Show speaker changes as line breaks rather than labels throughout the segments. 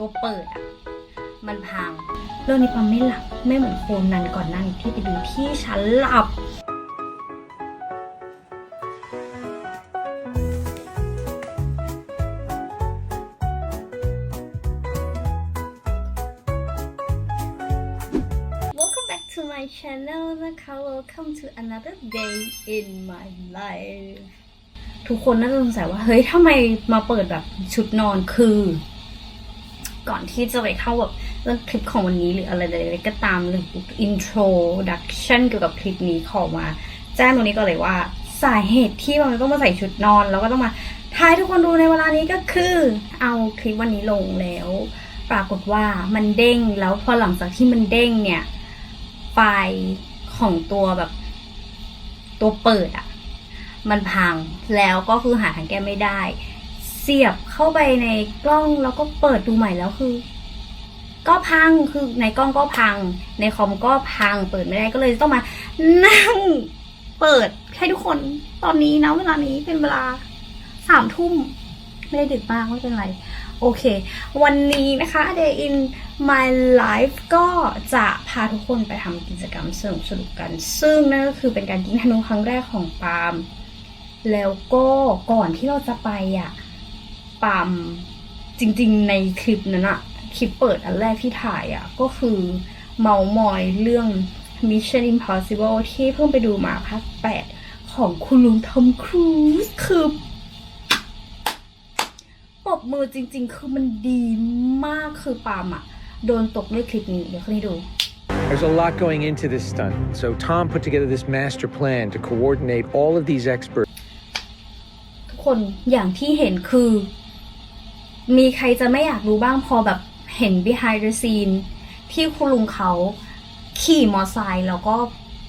ตัวเปิดอะมันพัง เรื่องนี้ปาไม่หลับ ไม่เหมือนโคนนั้นก่อนหน้านี้ที่ไปดูที่ฉันหลับ Welcome back to my channel นะคะ Welcome to another day in my life ทุกคนน่าจะสงสัยว่า เฮ้ยทำไมมาเปิดแบบชุดนอนคือ ก่อนที่จะไปเข้าแบบเรื่องคลิปของวันนี้หรืออะไรใดๆก็ตามหรือ introduction เกี่ยวกับคลิปนี้ขอมาแจ้งตรงนี้ก็เลยว่าสาเหตุที่มันต้องมาใส่ชุดนอน แล้วก็ต้องมาทายทุกคนดูในเวลานี้ก็คือเอาคลิปวันนี้ลงแล้ว ปรากฏว่ามันเด้งแล้วพอหลังจากที่มันเด้งเนี่ยไฟล์ของตัวแบบตัวเปิดอะมันพังแล้วก็คือหาทางแก้ไม่ได้ สียบเข้าไปในกล้องแล้วก็เปิดดูใหม่แล้วคือ ก็พังคือในกล้องก็พัง ในคอมก็พัง เปิดไม่ได้ก็เลยต้องมานั่งเปิดให้ทุกคนตอนนี้นะเวลานี้เป็นเวลาสามทุ่มไม่ได้ดึกมากไม่เป็นไร โอเค วันนี้นะคะ Day in my life ก็จะพาทุกคนไปทำกิจกรรมสนุกสนุกกัน ซึ่งนั่นก็คือเป็นการยิงธนูครั้งแรกของปาล์มแล้วก็ก่อนที่เราจะไปอะ ปาล์มจริง ๆ ในคลิปนั้นอะคลิปเปิดอันแรกที่ถ่ายอะก็คือเมามอยเรื่อง Mission Impossible ที่เพิ่งไปดูมาภาค8ของคุณลุงทอมครูซคือปรบมือจริง ๆ คือมันดีมากคือปาล์มอะโดนตกด้วยคลิปนี้เดี๋ยวขึ้นให้ดู
There's a lot going into this stunt, so Tom put together this master plan to coordinate all of these experts.
ทุกคนอย่างที่เห็นคือ มีใครจะไม่อยากรู้บ้างพอแบบเห็น behind the scene ที่คุณลุงเขาขี่มอไซค์แล้วก็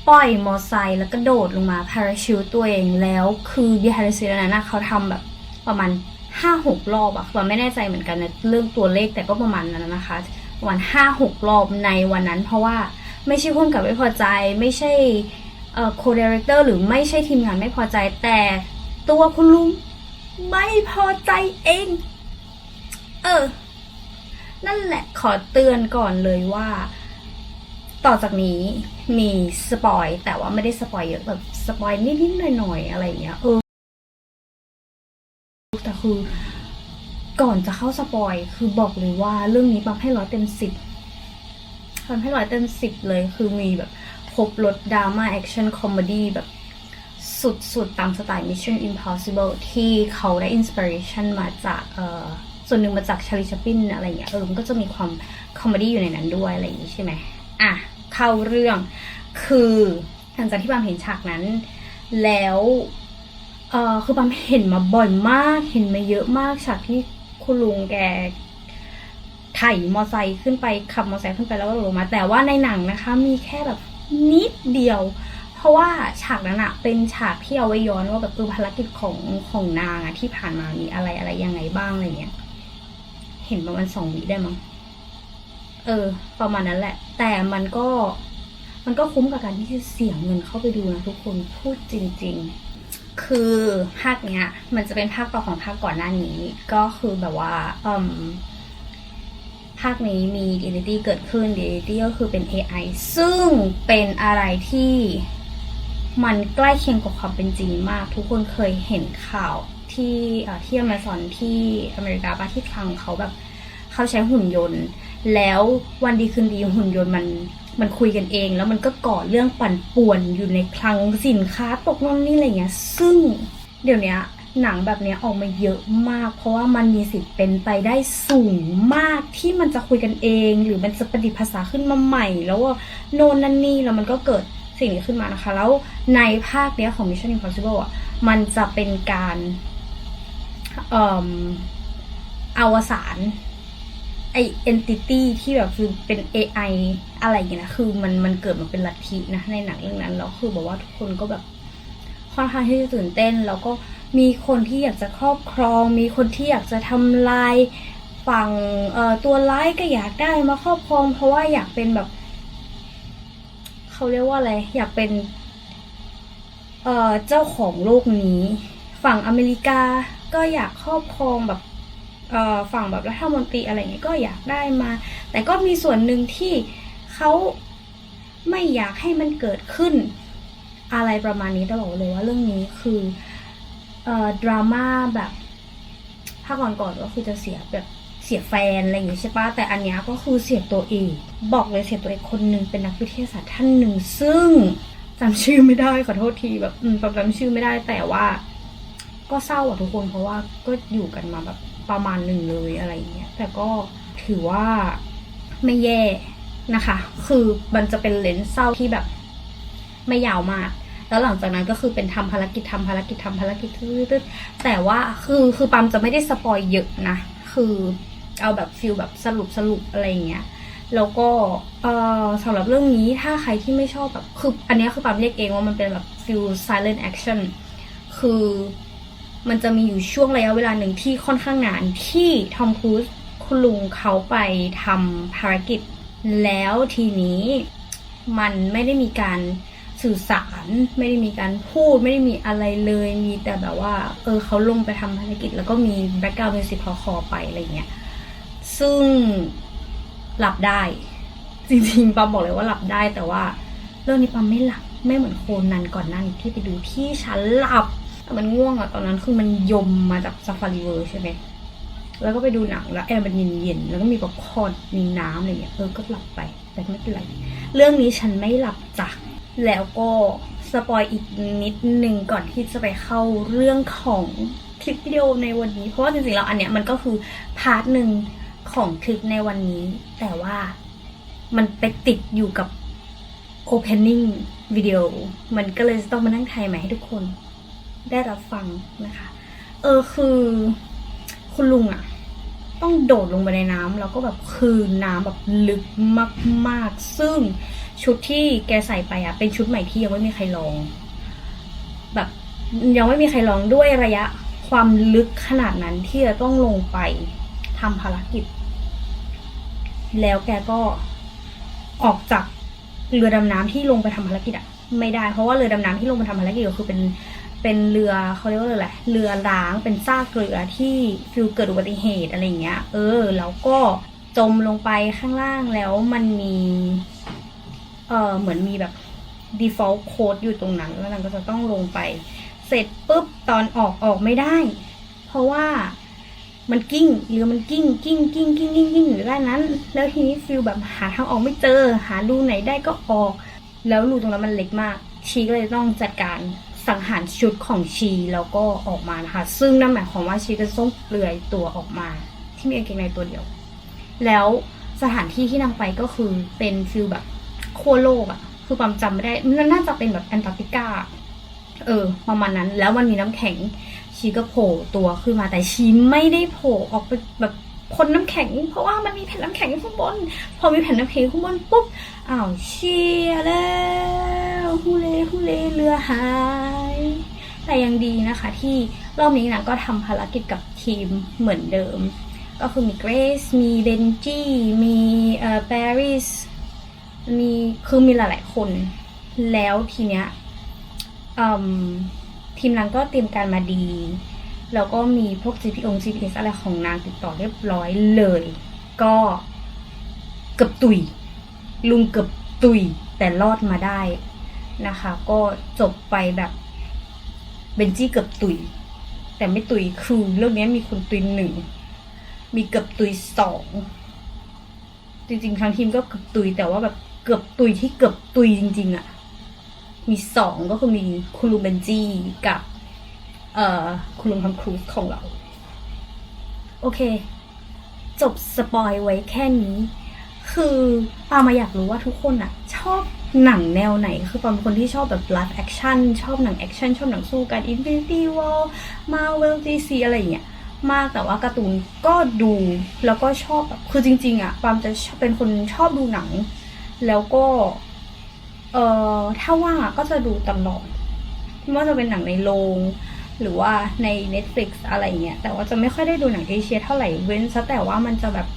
ปล่อยมอไซค์แล้วก็โดดลงมา parachute ตัวเองแล้วคือ behind the scene นั้นนะเขาทำแบบประมาณห้าหกรอบอะเราไม่แน่ใจเหมือนกันนะเรื่องตัวเลขแต่ก็ประมาณนั้นนะคะประมาณห้าหกรอบในวันนั้น เพราะว่าไม่ใช่พุ่มกับไม่พอใจ ไม่ใช่เอ่อ co-director หรือไม่ใช่ทีมงานไม่พอใจแต่ตัวคุณลุงไม่พอใจเอง เออ นั่นแหละขอเตือนก่อนเลยว่า ต่อจากนี้มีสปอยแต่ว่าไม่ได้สปอยเยอะแบบสปอยนิดๆหน่อยๆอะไรอย่างเงี้ยเออแต่คือก่อนจะเข้าสปอยคือบอกเลยว่าเรื่องนี้ปั๊มให้ร้อยเต็มสิบปั๊มให้ร้อยเต็มสิบเลยคือมีแบบครบรถดราม่าแอคชั่นคอมเมดี้แบบสุดๆตามสไตล์ Mission Impossible ที่เขาได้อินสปิเรชันมาจากเอ่อ ส่วนหนึ่งมาจากชาลิชปินอะไรอย่างเงี้ยเออมันก็จะมีความคอมเมดี้อยู่ในนั้นด้วยอะไรอย่างงี้ใช่ไหมอะเข้าเรื่องคือหลังจากที่ปามเห็นฉากนั้น แล้วเออคือปามเห็นมาบ่อยมากเห็นมาเยอะมากฉากที่คุณลุงแกไถมอไซค์ขึ้นไปขับมอไซค์ขึ้นไปแล้วก็ลงมา แต่ว่าในหนังนะคะ มีแค่แบบนิดเดียว เพราะว่าฉากนั้นอะเป็นฉากที่เอาไว้ย้อนว่าแบบเออภารกิจของของนางอะที่ผ่านมามีอะไรอะไรยังไงบ้างอะไรเงี้ย เห็นประมาณสองวิได้มั้งเออ ประมาณนั้นแหละ แต่มันก็มันก็คุ้มกับการที่จะเสียเงินเข้าไปดูนะทุกคนพูดจริง ๆ คือภาคเนี้ย มันจะเป็นภาคต่อของภาคก่อนหน้านี้ ก็คือแบบว่าอืมภาคนี้มี Reality เกิดขึ้น Reality ก็คือเป็น AI ซึ่งเป็นอะไรที่มันใกล้เคียงกับความเป็นจริงมาก ทุกคนเคยเห็นข่าว ที่เอ่อที่อเมซอนที่อเมริกาปะที่คลังเขาแบบเขาใช้หุ่นยนต์ แล้ววันดีคืนดีหุ่นยนต์มันมันคุยกันเอง แล้วมันก็ก่อเรื่องปั่นป่วนอยู่ในคลังสินค้าตกนู่นนี่อะไรเงี้ย ซึ่งเดี๋ยวนี้หนังแบบเนี้ยออกมาเยอะมาก เพราะว่ามันมีสิทธิ์เป็นไปได้สูงมากที่มันจะคุยกันเอง หรือมันจะประดิษฐ์ภาษาขึ้นมาใหม่ แล้วว่าโน่นนั่นนี่แล้วมันก็เกิดสิ่งนี้ขึ้นมานะคะ แล้วในภาคเนี้ยของ Mission Impossible อะมันจะเป็นการ เอ่ออวสานไอ entity ที่แบบคือเป็น AI อะไรอย่างเงี้ยนะคือมันมันเกิดมาเป็นลัทธินะในหนังเรื่องนั้นแล้วคือบอกว่าทุกคนก็แบบค่อนข้างที่จะตื่นเต้น แล้วก็มีคนที่อยากจะครอบครอง มีคนที่อยากจะทำลายฝั่งเอ่อตัวร้ายก็อยากได้มาครอบครอง เพราะว่าอยากเป็นแบบเขาเรียกว่าอะไรอยากเป็นเอ่อเจ้าของโลกนี้ ฝั่งอเมริกา ก็อยากครอบครองแบบฝั่งแบบรัฐมนตรีอะไรเงี้ยก็อยากได้มา แต่ก็มีส่วนหนึ่งที่เขาไม่อยากให้มันเกิดขึ้นอะไรประมาณนี้ตลอดเลยว่าเรื่องนี้คืออดราม่าแบบภาก่อนก่อนก็คือจะเสียแบบเสียแฟนอะไรอย่างงี้ใช่ปะแต่อันนี้ก็คือเสียตัวเองบอกเลยเสียตัวเองคนหนึ่งเป็นนักวิทยาศาสตร์ท่านหนึ่งซึ่งจำชื่อไม่ได้ขอโทษทีแบบจำชื่อไม่ได้แต่ว่า ก็เศร้าอะทุกคนเพราะว่าก็อยู่กันมาแบบประมาณหนึ่งเลยอะไรอย่างเงี้ยแต่ก็ถือว่าไม่แย่นะคะ คือมันจะเป็นเลนส์เศร้าที่แบบไม่ยาวมาก แล้วหลังจากนั้นก็คือเป็นทำภารกิจทำภารกิจทำภารกิจตืดๆแต่ว่าคือคือปามจะไม่ได้สปอยเยอะนะ คือเอาแบบฟิลแบบสรุปสรุปอะไรอย่างเงี้ยแล้วก็เอ่อสำหรับเรื่องนี้ถ้าใครที่ไม่ชอบแบบคืออันนี้คือปามเรียกเองว่ามันเป็นแบบฟิล silent action คือ มันจะมีอยู่ช่วงระยะเวลาหนึ่งที่ค่อนข้างนานที่ทอมครูซคุณลุงเขาไปทำภารกิจ แล้วทีนี้มันไม่ได้มีการสื่อสารไม่ได้มีการพูดไม่ได้มีอะไรเลย มีแต่แบบว่า เออเขาลงไปทำภารกิจ แล้วก็มีแบ็กกราวด์มิวสิกคอไปอะไรเงี้ยซึ่งหลับได้ จริงๆปั๊มบอกเลยว่าหลับได้แต่ว่า เรื่องนี้ปั๊มไม่หลับไม่เหมือนโคนนันก่อนหนั้นที่ไปดูที่ฉันหลับ แต่มันง่วงอะตอนนั้นคือมันยมมาจากซาฟารีเวิร์ใช่ไหมแล้วก็ไปดูหนังแล้วแอร์มันเย็นๆแล้วก็มีแบบคอนมีน้ำอะไรเงี้ยเออก็หลับไปแต่ไม่เป็นไร เรื่องนี้ฉันไม่หลับจ้ะแล้วก็สปอยอีกนิดนึงก่อนที่จะไปเข้าเรื่องของคลิปวิดีโอในวันนี้ เพราะว่าจริงๆแล้วอันเนี้ยมันก็คือพาร์ทหนึ่งของคลิปในวันนี้ แต่ว่ามันไปติดอยู่กับ opening วิดีโอมันก็เลยจะต้องมานั่งไทยใหม่ให้ทุกคน ได้รับฟังนะคะ เออคือคุณลุงอะต้องโดดลงไปในน้ำแล้วก็แบบคืนน้ำแบบลึกมาก ๆ ซึ่งชุดที่แกใส่ไปอะเป็นชุดใหม่ที่ยังไม่มีใครลอง แบบยังไม่มีใครลองด้วยระยะความลึกขนาดนั้นที่จะต้องลงไปทำภารกิจ แล้วแกก็ออกจากเรือดำน้ำที่ลงไปทำภารกิจอะไม่ได้เพราะว่าเรือดำน้ำที่ลงไปทำภารกิจก็คือเป็น เป็นเรือเขาเรียกว่าเรืออะไรเรือร้างเป็นซากเรือที่ฟิวเกิดอุบัติเหตุอะไรอย่างเงี้ย เออ แล้วก็จมลงไปข้างล่างแล้วมันมี เออเหมือนมีแบบ default code อยู่ตรงนั้นแล้วนางก็จะต้องลงไป เสร็จปุ๊บตอนออกออกไม่ได้ เพราะว่ามันกิ้งเรือมันกิ้งกิ้งกิ้งกิ้งกิ้งกิ้งอยู่ด้านนั้น แล้วทีนี้ฟิลแบบหาทางออกไม่เจอ หารูไหนได้ก็ออก แล้วรูตรงนั้นมันเล็กมาก ชีก็เลยต้องจัดการ สังหารชุดของชีแล้วก็ออกมานะคะ ซึ่งนั่นหมายความว่าชีก็ต้งเปลือยตัวออกมา ที่มีกางเกงในตัวเดียว แล้วสถานที่ที่นางไปก็คือเป็นฟิลแบบขั้วโลกอะคือความจำไม่ได้มันน่าจะเป็นแบบแอนตาร์กติกาเออประมาณนั้นแล้วมันมีน้ำแข็ง ชีก็โผล่ตัวขึ้นมาแต่ชีไม่ได้โผล่ออกไปแบบพ้นน้ำแข็ง เพราะว่ามันมีแผ่นน้ำแข็งข้างบน พอมีแผ่นน้ำแข็งข้างบนปุ๊บอ้าวเชียร์ แล้วฮูเล่ฮูเล่เรือหาย แต่ยังดีนะคะ ที่รอบนี้นะก็ทำภารกิจกับทีมเหมือนเดิม ก็คือมีเกรซมีเบนจี้มีเอ่อปาริสมีคือมีหลายๆคน แล้วทีเนี้ยทีมนางก็เตรียมการมาดี แล้วก็มีพวก GPO GPS อะไรของนางติดต่อเรียบร้อยเลย ก็เกือบตุย ลุงเกือบตุยแต่รอดมาได้ นะคะ ก็จบไปแบบเบนจี้เกือบตุย แต่ไม่ตุยคือเรื่องนี้มีคนตุยหนึ่งมีเกือบตุยสองจริงๆทางทีมก็เกือบตุยแต่ว่าแบบเกือบตุยที่เกือบตุยจริง ๆอะ่ะมีสองก็คือมีคุณลุงเบนจี้กับ เอ่อคุณลุงทำครูของเรา โอเค จบสปอยไว้แค่นี้ คือปามาอยากรู้ว่าทุกคนอะชอบ หนังแนวไหน คือปาเป็นคนที่ชอบแบบ live action ชอบหนังแอคชั่นชอบหนังสู้กัน Infinity War Marvel DC อะไรอย่างเงี้ยมากแต่ว่าการ์ตูนก็ดูแล้วก็ชอบแบบคือจริง ๆอะปามจะชอบเป็นคนชอบดูหนัง แล้วก็ เอ่อถ้าว่างก็จะดูตลอดไม่ว่าจะเป็นหนังในโรงหรือว่าใน Netflix อะไรเงี้ยแต่ว่าจะไม่ค่อยได้ดูหนังเอเชียเท่าไหร่เว้นซะแต่ว่ามันจะแบบ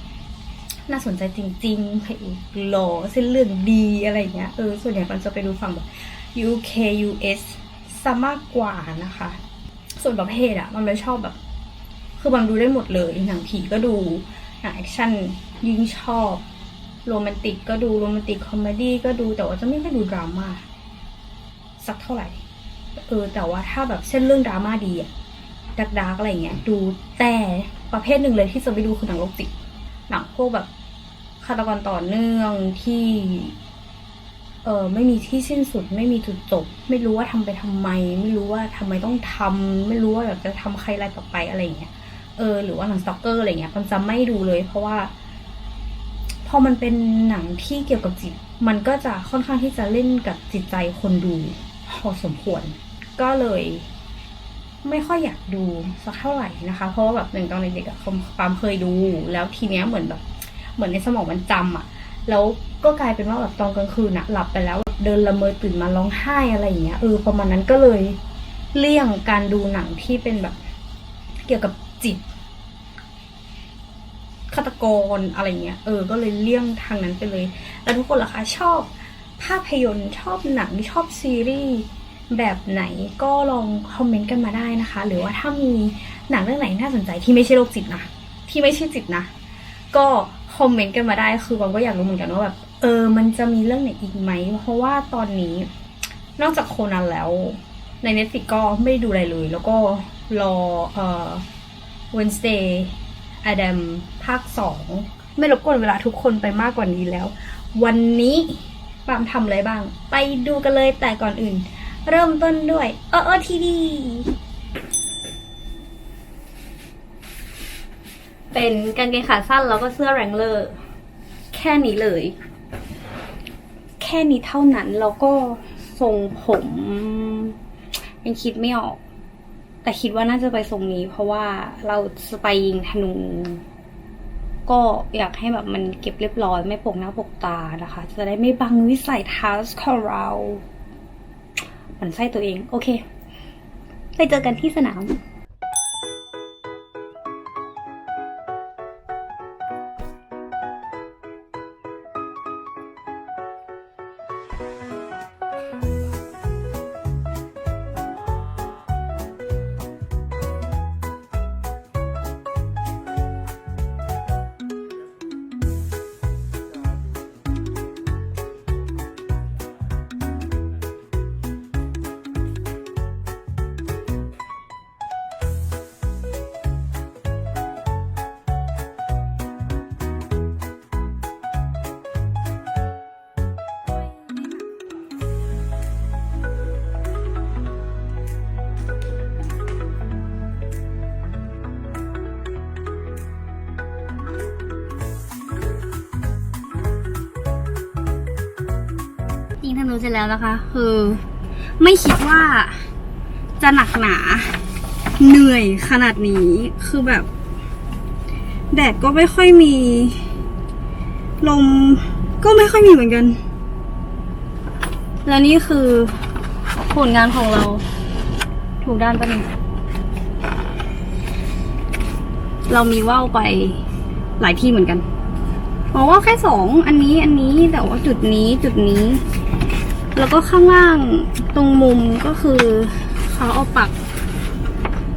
น่าสนใจจริงๆพระเอกหล่อเส้นเรื่องดีอะไรเงี้ยเออส่วนใหญ่มันจะไปดูฝั่งแบบ UK US ซะมากกว่านะคะ ส่วนประเภทอะมันไม่ชอบแบบ คือบางดูได้หมดเลยหนังผีก็ดูหนังแอคชั่นยิ่งชอบโรแมนติกก็ดูโรแมนติกคอมเมดี้ก็ดูแต่ว่าจะไม่ค่อยดูดราม่าสักเท่าไหร่ เออ แต่ว่าถ้าแบบเส้นเรื่องดราม่าดีอะดักดักอะไรเงี้ย ดูแต่ประเภทหนึ่งเลยที่จะไปดูคือหนังโรคจิต หนังพวกแบบฆาตกรต่อเนื่องที่ เออไม่มีที่สิ้นสุด ไม่มีจุดจบ ไม่รู้ว่าทำไปทำไม ไม่รู้ว่าทำไมต้องทำไม่รู้ว่าแบบจะทำใครอะไรต่อไปอะไรอย่างเงี้ยเออหรือว่าหนังสต็อกเกอร์อะไรเงี้ยมันจะไม่ดูเลย เพราะว่า พอมันเป็นหนังที่เกี่ยวกับจิต มันก็จะค่อนข้างที่จะเล่นกับจิตใจคนดูพอสมควร ก็เลย ไม่ค่อยอยากดูสักเท่าไหร่นะคะ เพราะว่าแบบหนึ่งตอนเด็กๆอะปามเคยดู แล้วทีเนี้ยเหมือนแบบเหมือนในสมองมันจำอะแล้วก็กลายเป็นว่าแบบตอนกลางคืนอะหลับไปแล้วเดินละเมอตื่นมาร้องไห้อะไรอย่างเงี้ยเออประมาณนั้นก็เลยเลี่ยงการดูหนังที่เป็นแบบ เกี่ยวกับจิตฆาตกรอะไรเงี้ย เออ ก็เลยเลี่ยงทางนั้นไปเลย แล้วทุกคนล่ะคะ ชอบภาพยนตร์ชอบหนังชอบซีรีส์ แบบไหนก็ลองคอมเมนต์กันมาได้นะคะ หรือว่าถ้ามีหนังเรื่องไหนน่าสนใจที่ไม่ใช่โรคจิตนะ ที่ไม่ใช่จิตนะ ก็คอมเมนต์กันมาได้คือบางก็อยากรู้เหมือนกันว่าแบบเออมันจะมีเรื่องไหนอีกไหม เพราะว่าตอนนี้นอกจากโคนันแล้ว ใน Netflix ก็ไม่ได้ดูอะไรเลย แล้วก็รอเอ่อ Wednesday Adam ภาคสองไม่รบกวนเวลาทุกคนไปมากกว่านี้แล้ว วันนี้ปามทำอะไรบ้าง ไปดูกันเลยแต่ก่อนอื่น เริ่มต้นด้วยเออเออทีดีเป็นกางเกงขาสั้นแล้วก็เสื้อแรงเลอร์แค่นี้เลย แค่นี้เท่านั้นแล้วก็ทรงผม ยังคิดไม่ออก แต่คิดว่าน่าจะไปทรงนี้ เพราะว่าเราจะไปยิงธนู ก็อยากให้แบบมันเก็บเรียบร้อยไม่ปกหน้าปกตานะคะ จะได้ไม่บังวิสัยทัศน์ของเรา หมันไส้ตัวเอง โอเค ไปเจอกันที่สนาม เสร็จแล้วนะคะ คือ ไม่คิดว่าจะหนักหนา เหนื่อยขนาดนี้คือแบบ แดดก็ไม่ค่อยมี ลมก็ไม่ค่อยมีเหมือนกัน และนี่คือผลงานของเรา ถูกด้านปะนี่เรามีว่าวไปหลายที่เหมือนกันบอกว่าแค่สองอันนี้อันนี้แต่ว่าจุดนี้จุดนี้ แล้วก็ข้างล่างตรงมุมก็คือเขาเอาปัก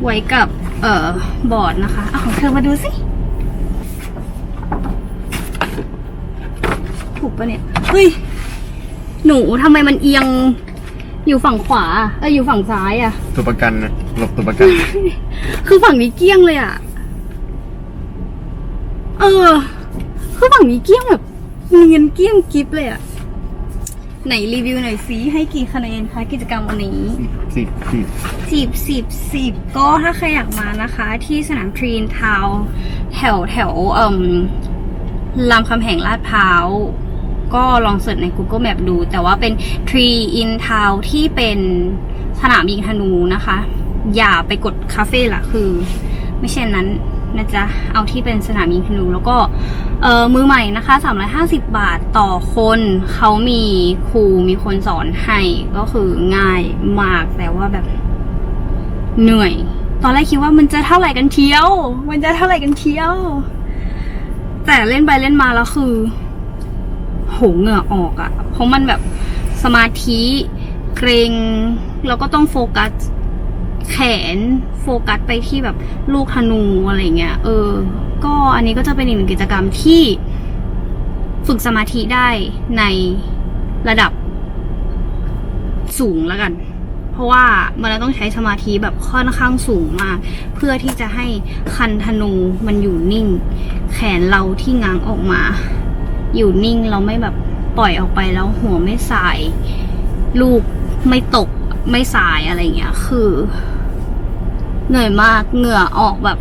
ไว้กับเอ่อบอร์ดนะคะเอาของเธอมาดูสิ ถูกปะเนี่ย เฮ้ย หนูทำไมมันเอียงอยู่ฝั่งขวาเอออยู่ฝั่งซ้ายอะ
ตัวประกันนะหลบตัวประกัน
คือฝั่งนี้เกี้ยงเลยอะเออ คือฝั่งนี้เกี้ยงแบบเนียนเกี้ยงกิฟเลยอะ ไหนรีวิวหน่อยซิให้กี่คะแนนคะกิจกรรมวันนี้
สิบสิบ
สิบสิบสิบก็ถ้าใครอยากมานะคะ ที่สนามทรีนทาวแถวแถวเอ่มรามคำแหงลาดพร้าว ก็ลองเสิร์ชใน Google Map ดู แต่ว่าเป็น Tree in Town ที่เป็นสนามยิงธนูนะคะ อย่าไปกดคาเฟ่ละคือ ไม่ใช่นั้น นะจ๊ะ เอาที่เป็นสนามยิงธนูแล้วก็เออมือใหม่นะคะ 350 บาทต่อคนเขามีครูมีคนสอนให้ ก็คือง่ายมากแต่ว่าแบบเหนื่อย ตอนแรกคิดว่ามันจะเท่าไหร่กันเที่ยว มันจะเท่าไหร่กันเที่ยว แต่เล่นไปเล่นมาแล้วคือ โหเหงื่อออกอะ่ะ เพราะมันแบบสมาธิเกรงแล้วก็ต้องโฟกัส แขนโฟกัสไปที่แบบลูกธนูอะไรเงี้ยเออ ก็อันนี้ก็จะเป็นอีกหนึ่งกิจกรรมที่ฝึกสมาธิได้ในระดับสูงแล้วกัน เพราะว่ามันต้องใช้สมาธิแบบค่อนข้างสูงมาก เพื่อที่จะให้คันธนูมันอยู่นิ่ง แขนเราที่ง้างออกมา อยู่นิ่งเราไม่แบบปล่อยออกไปแล้วหัวไม่สาย ลูกไม่ตกไม่สายอะไรเงี้ย คือ เหนื่อยมากเหงื่อออกแบบ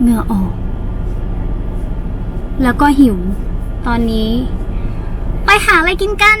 เหงื่อออก แล้วก็หิว ตอนนี้ ไปหาอะไรกินกัน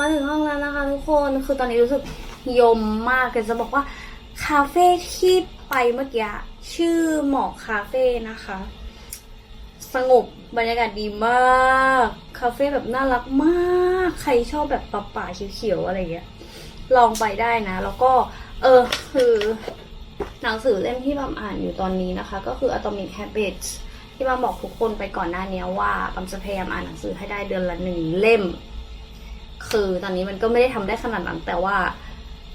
มาถึงห้องแล้วนะคะทุกคน คือตอนนี้รู้สึกยมมากเลยจะบอกว่า คาเฟ่ที่ไปเมื่อกี้ชื่อหมอกคาเฟ่นะคะ สงบบรรยากาศดีมาก คาเฟ่แบบน่ารักมาก ใครชอบแบบป่าป่าๆเขียวๆอะไรอย่างเงี้ย ลองไปได้นะ แล้วก็ เออ คือหนังสือเล่มที่บัมอ่านอยู่ตอนนี้นะคะ ก็คือ Atomic Habits ที่บัมบอกทุกคนไปก่อนหน้านี้ว่าบัมจะพยายามอ่านหนังสือให้ได้เดือนละหนึ่งเล่ม คือตอนนี้มันก็ไม่ได้ทำได้ขนาดนั้น แต่ว่า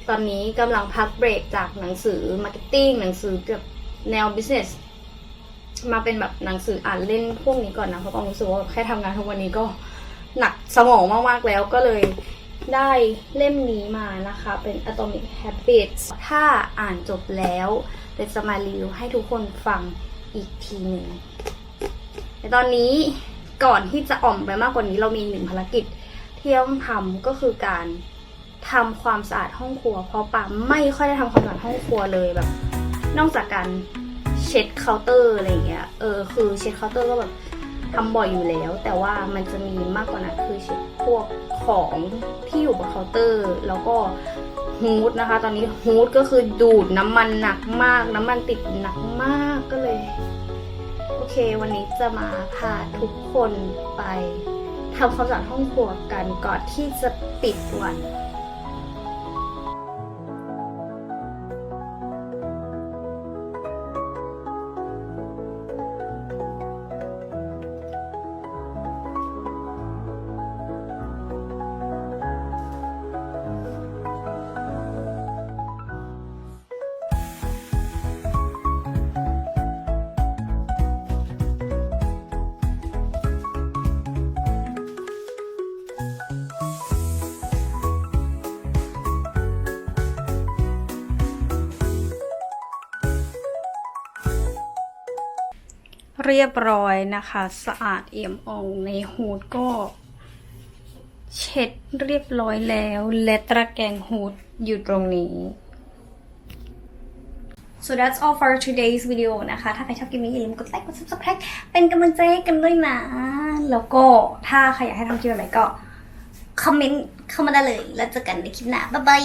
ตอนนี้กำลังพักเบรกจากหนังสือมาร์เก็ตติ้งหนังสือเกี่ยวกับแนว business มาเป็นแบบหนังสืออ่านเล่นพวกนี้ก่อนนะเพราะความรู้สึกว่าแค่ทำงานทุกวันนี้ก็หนักสมองมากๆแล้วก็เลยได้เล่มนี้มานะคะ เป็น Atomic Habits ถ้าอ่านจบแล้วเดี๋ยวจะมารีวิวให้ทุกคนฟังอีกทีหนึ่งแต่ตอนนี้ก่อนที่จะอ่อมไปมากกว่านี้เรามีหนึ่งภารกิจ ที่ต้องทำก็คือการทำความสะอาดห้องครัว เพราะปาไม่ค่อยได้ทำความสะอาดห้องครัวเลยแบบ นอกจากการเช็ดเคาน์เตอร์อะไรอย่างเงี้ยเออคือเช็ดเคาน์เตอร์ก็แบบทำบ่อยอยู่แล้ว แต่ว่ามันจะมีมากกว่านั้นคือเช็ดพวกของที่อยู่บนเคาน์เตอร์ แล้วก็ฮูดนะคะ ตอนนี้ฮูดก็คือดูดน้ำมันหนักมาก น้ำมันติดหนักมากก็เลย โอเค วันนี้จะมาพาทุกคนไป ทำความสะอาดห้องครัวกันก่อนที่จะปิดวัน เรียบร้อยนะคะ สะอาดเอี่ยมอ่องในฮูดก็ เช็ดเรียบร้อยแล้ว และตะแกรงฮูดอยู่ตรงนี้ so that's all for today's video นะคะ ถ้าใครชอบคลิปนี้อย่าลืมกดไลค์ กด subscribe เป็นกำลังใจให้กันด้วยนะ แล้วก็ถ้าใครอยากให้ทำคลิปอะไรก็ คอมเมนต์เข้ามาได้เลย แล้วเจอกันในคลิปหน้า บ๊ายบาย